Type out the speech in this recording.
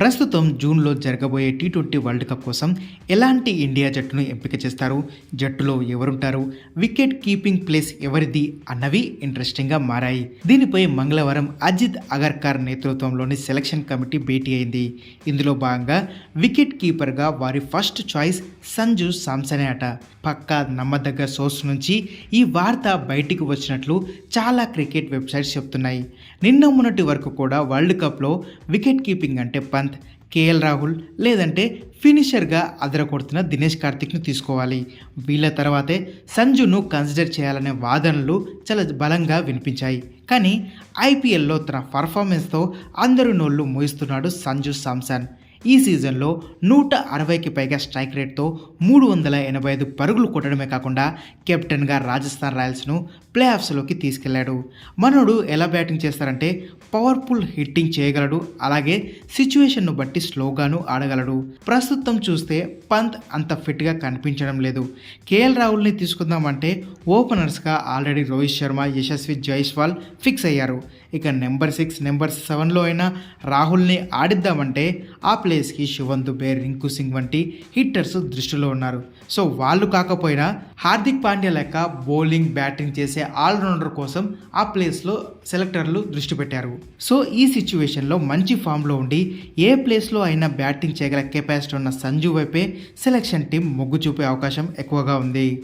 ప్రస్తుతం జూన్లో జరగబోయే టీ ట్వంటీ వరల్డ్ కప్ కోసం ఎలాంటి ఇండియా జట్టును ఎంపిక చేస్తారు? జట్టులో ఎవరుంటారు? వికెట్ కీపింగ్ ప్లేస్ ఎవరిది? అన్నవి ఇంట్రెస్టింగ్గా మారాయి. దీనిపై మంగళవారం అజిత్ అగర్కర్ నేతృత్వంలోని సెలక్షన్ కమిటీ భేటీ అయింది. ఇందులో భాగంగా వికెట్ కీపర్గా వారి ఫస్ట్ చాయిస్ సంజు సామ్సనే అట. పక్కా నమ్మదగ్గ సోర్స్ నుంచి ఈ వార్త బయటికి వచ్చినట్లు చాలా క్రికెట్ వెబ్సైట్స్ చెప్తున్నాయి. నిన్న మొన్నటి వరకు కూడా వరల్డ్ కప్లో వికెట్ కీపింగ్ అంటే శ్రీకాంత్ కేఎల్ రాహుల్ లేదంటే ఫినిషర్గా అదరకొడుతున్న దినేష్ కార్తిక్ను తీసుకోవాలి. వీళ్ళ తర్వాతే సంజును కన్సిడర్ చేయాలనే వాదనలు చాలా బలంగా వినిపించాయి. కానీ ఐపీఎల్లో తన పర్ఫార్మెన్స్తో అందరూ నోళ్ళు మోయిస్తున్నాడు సంజు సామ్సన్. ఈ సీజన్లో నూట అరవైకి పైగా స్ట్రైక్ రేట్తో మూడు వందల ఎనభై ఐదు పరుగులు కొట్టడమే కాకుండా కెప్టెన్గా రాజస్థాన్ రాయల్స్ను ప్లే ఆఫ్స్లోకి తీసుకెళ్ళాడు. మనోడు ఎలా బ్యాటింగ్ చేస్తారంటే పవర్ఫుల్ హిట్టింగ్ చేయగలడు అలాగే సిచ్యువేషన్ను బట్టి స్లోగాను ఆడగలడు. ప్రస్తుతం చూస్తే పంత్ అంత ఫిట్గా కనిపించడం లేదు. కేఎల్ రాహుల్ని తీసుకుందామంటే ఓపెనర్స్గా ఆల్రెడీ రోహిత్ శర్మ యశస్వి జైస్వాల్ ఫిక్స్ అయ్యారు. ఇక నెంబర్ సిక్స్ నెంబర్ సెవెన్లో అయినా రాహుల్ని ఆడిద్దామంటే ఆ ప్లేస్కి శివన్ దుబే రింకు సింగ్ వంటి హిట్టర్స్ దృష్టిలో ఉన్నారు. సో వాళ్ళు కాకపోయినా హార్దిక్ పాండ్యా లెక్క బౌలింగ్ బ్యాటింగ్ చేసే ఆల్రౌండర్ కోసం ఆ ప్లేస్లో సెలెక్టర్లు దృష్టి పెట్టారు. సో ఈ సిచ్యువేషన్లో మంచి ఫామ్లో ఉండి ఏ ప్లేస్లో అయినా బ్యాటింగ్ చేయగల కెపాసిటీ ఉన్న సంజు వైపే సెలెక్షన్ టీం మొగ్గు చూపే అవకాశం ఎక్కువగా ఉంది.